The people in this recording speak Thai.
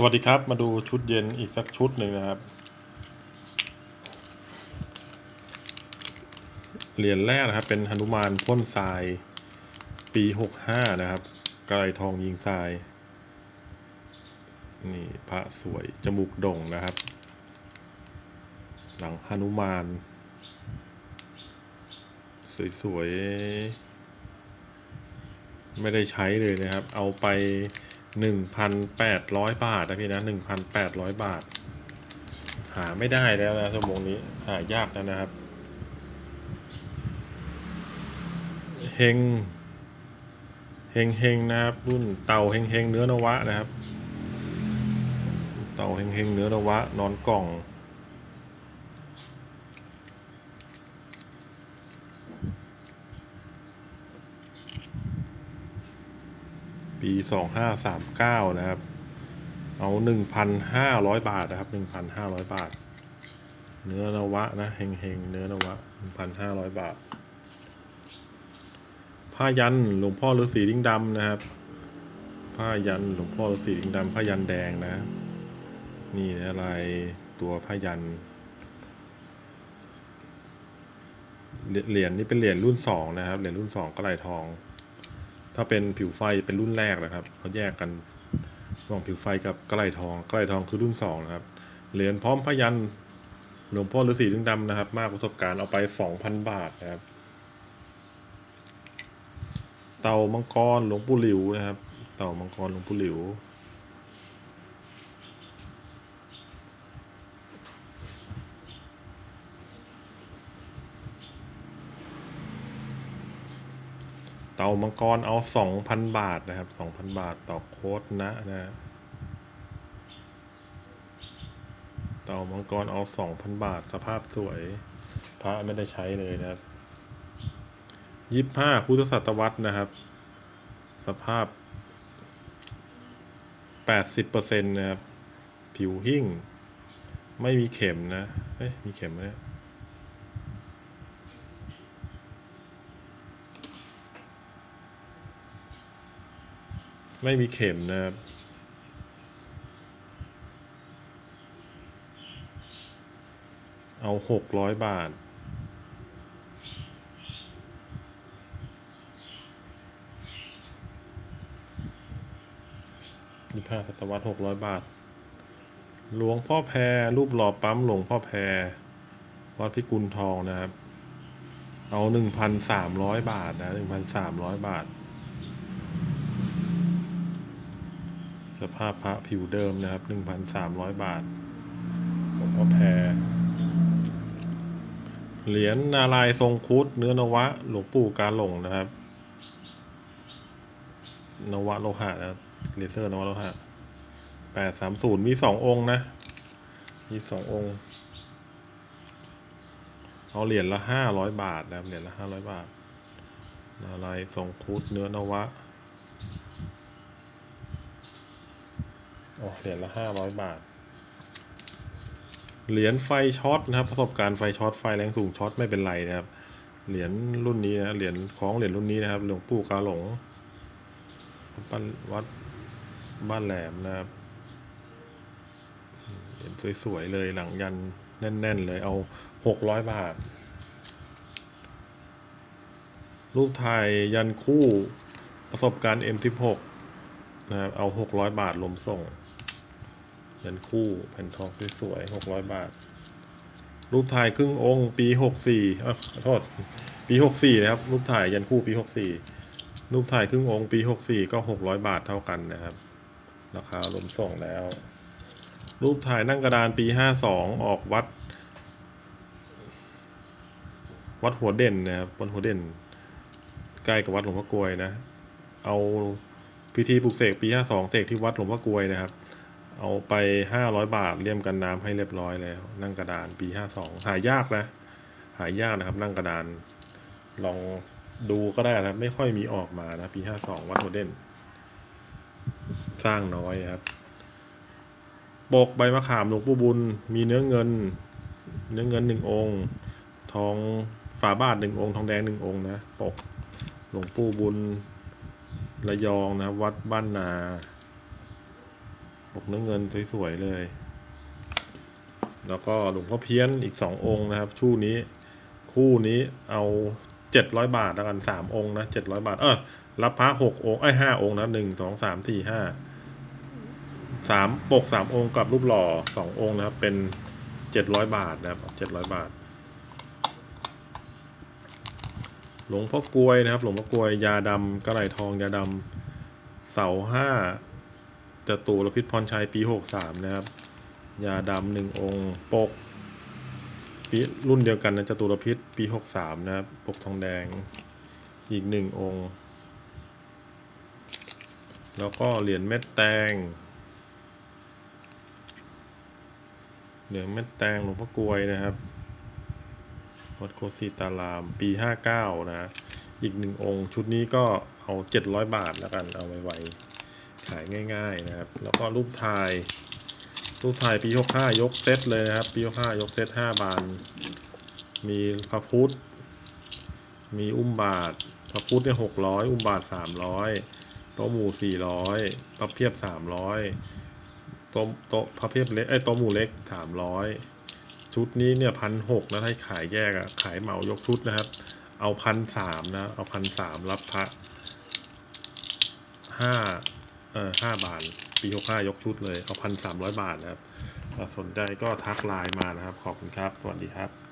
สวัสดีครับ มาดูชุดเย็นอีกสักชุดหนึ่งนะครับ เหรียญแรกนะครับ เป็นหนุมานพ่นทราย ปีหกห้านะครับกระไรทองยิงทราย นี่พระสวย จมูกโด่งนะครับ หลังหนุมาน สวยๆ ไม่ได้ใช้เลยนะครับ เอาไป หนึ่งพันแปดร้อยบาทนะพี่นะหนึ่งพันแปดร้อยบาท หาไม่ได้แล้วนะชั่วโมงนี้หายากแล้วนะครับเฮงเฮงเฮงนะครับ รุ่นเต่าเฮงเฮงเนื้อนวะนะครับ เต่าเฮงเฮงเนื้อนวะ นอนกล่อง ปีสองห้าสามเก้านะครับ เอาหนึ่งพันห้าร้อยบาทนะครับหนึ่งพันห้าร้อยบาท เนื้อนวะนะเฮงเฮงเนื้อนวะหนึ่งพันห้าร้อยบาท ผ้ายันหลวงพ่อฤาษีลิงดำนะครับ ผ้ายันหลวงพ่อฤาษีลิงดำผ้ายันแดงนะ นี่นะลายตัวผ้ายันเหรียญเหรียญนี่เป็นเหรียญรุ่นสองนะครับ เหรียญรุ่นสองก็ลายทอง ถ้าเป็นผิวไฟเป็นรุ่นแรกนะครับเขาแยกกันระหว่างผิวไฟกับกระไหลทองกระไหลทองคือรุ่นสองนะครับ เหรียญพร้อมพยันหลวงพ่อฤาษีดึงดำนะครับ มากประสบการณ์เอาไปสองพันบาทนะครับ เต่ามังกรหลวงปู่หลิวนะครับ เต่ามังกรหลวงปู่หลิว เต่ามังกรเอาสองพันบาทนะครับสองพันบาทต่อโค้ดนะนะเต่ามังกรเอาสองพันบาทสภาพสวย พระไม่ได้ใช้เลยนะครับยี่ห้าพุทธศตวรรษนะครับ สภาพแปดสิบเปอร์เซ็นต์นะครับ ผิวหิ่ง ไม่มีเข็มนะ เอ๊ะมีเข็มไหมเนี่ย ไม่มีเข็มนะครับ เอาหกร้อยบาท ยี่ห้าศตวรรษหกร้อยบาท หลวงพ่อแพร รูปหล่อปั๊มหลวงพ่อแพร วัดพิกุลทองนะครับ เอาหนึ่งพันสามร้อยบาทนะหนึ่งพันสามร้อยบาท สภาพพระผิวเดิมนะครับหนึ่งพันสามร้อยบาทหลวงพ่อแพรเหรียญนารายทรงคุดเนื้อนวะ หลวงปู่กาหลงนะครับ นวะโลหะนะเลเซอร์นวะโลหะแปดสามศูนย์มีสององค์นะ มีสององค์ เอาเหรียญละห้าร้อยบาทนะครับเหรียญละห้าร้อยบาทนารายทรงคุดเนื้อนวะ โอ้เหรียญละห้าร้อยบาท เหรียญไฟช็อตนะครับ ประสบการณ์ไฟช็อตไฟแรงสูงช็อตไม่เป็นไรนะครับ เหรียญรุ่นนี้นะ เหรียญของเหรียญรุ่นนี้นะครับ หลวงปู่กาหลงบ้านวัดบ้านแหลมนะครับ เหรียญสวยๆเลยหลังยันแน่น ๆ เลยเอาหกร้อยบาท รูปถ่ายยันคู่ประสบการณ์ M16 นะครับ เอาหกร้อยบาทลมส่ง เงินคู่แผ่นทองสวยๆหกร้อยบาท รูปถ่ายครึ่งองค์ปีหกสี่ขอโทษ ปีหกสี่นะครับ รูปถ่ายยันคู่ปีหกสี่รูปถ่ายครึ่งองค์ปีหกสี่ก็หกร้อยบาทเท่ากันนะครับ ราคาลมส่งแล้ว รูปถ่ายนั่งกระดานปีห้าสองออกวัด วัดหัวเด่นนะครับวัดหัวเด่น ใกล้กับวัดหลวงพ่อกลวยนะ เอาพิธีปลุกเสกปีห้าสองเสกที่วัดหลวงพ่อกลวยนะครับ เอาไปห้าร้อยบาทเลี่ยมกันน้ำให้เรียบร้อยแล้ว นั่งกระดานปีห้าสองหายากนะ หายากนะครับ นั่งกระดาน ลองดูก็ได้นะไม่ค่อยมีออกมานะปีห้าสองวัดหัวเดนสร้างน้อยครับ ปกใบมะขามหลวงปู่บุญ มีเนื้อเงิน เนื้อเงินหนึ่งองค์ ทองฝาบาทหนึ่งองค์ ทองแดงหนึ่งองค์นะ ปกหลวงปู่บุญระยองนะ วัดบ้านนา ปกเนื้อเงินสวยๆเลย แล้วก็หลวงพ่อเพี้ยนอีกสององค์นะครับชู่นี้ คู่นี้เอาเจ็ดร้อยบาทแล้วกันสามองค์นะเจ็ดร้อยบาท เออรับพระหกองค์ไอ้ห้าองค์นะหนึ่งสองสามสี่ห้าสามปกสามองค์กับรูปหล่อสององค์นะครับ เป็นเจ็ดร้อยบาทนะครับเจ็ดร้อยบาท หลวงพ่อกลวยนะครับ หลวงพ่อกลวยยาดำกระไหลทองยาดำเสาห้า จตุรพิษพรชัยปีหกสามนะครับ ยาดำหนึ่งองค์ปกปีรุ่นเดียวกันนะจตุรพิษปีหกสามนะครับ ปกทองแดงอีกหนึ่งองค์ แล้วก็เหรียญเม็ดแตง เหรียญเม็ดแตงหลวงพ่อกลวยนะครับ วัดโคสีตารามปีห้าเก้านะ อีกหนึ่งองค์ ชุดนี้ก็เอาเจ็ดร้อยบาทแล้วกันเอาไวๆ ขายง่าย ๆนะครับ แล้วก็รูปถ่าย รูปถ่ายปีหกห้ายกเซตเลยนะครับ ปีหกห้ายกเซตห้าบาน มีพระพุทธ มีอุ้มบาท พระพุทธเนี่ยหกร้อยอุ้มบาทสามร้อยโต๊ะหมู่สี่ร้อยพระเพียบสามร้อยโต๊ะโต๊ะพระเพียบเล็กไอ้โต๊ะหมู่เล็กสามร้อยชุดนี้เนี่ยพันหกนะถ้าขายแยกอะขายเหมายกชุดนะครับ เอาพันสามนะ เอาพันสามรับพระห้า เอ่อห้าบาท ปีหกห้ายกชุดเลย เอาพันสามร้อยบาทนะครับสนใจก็ทักไลน์มานะครับ ขอบคุณครับ สวัสดีครับ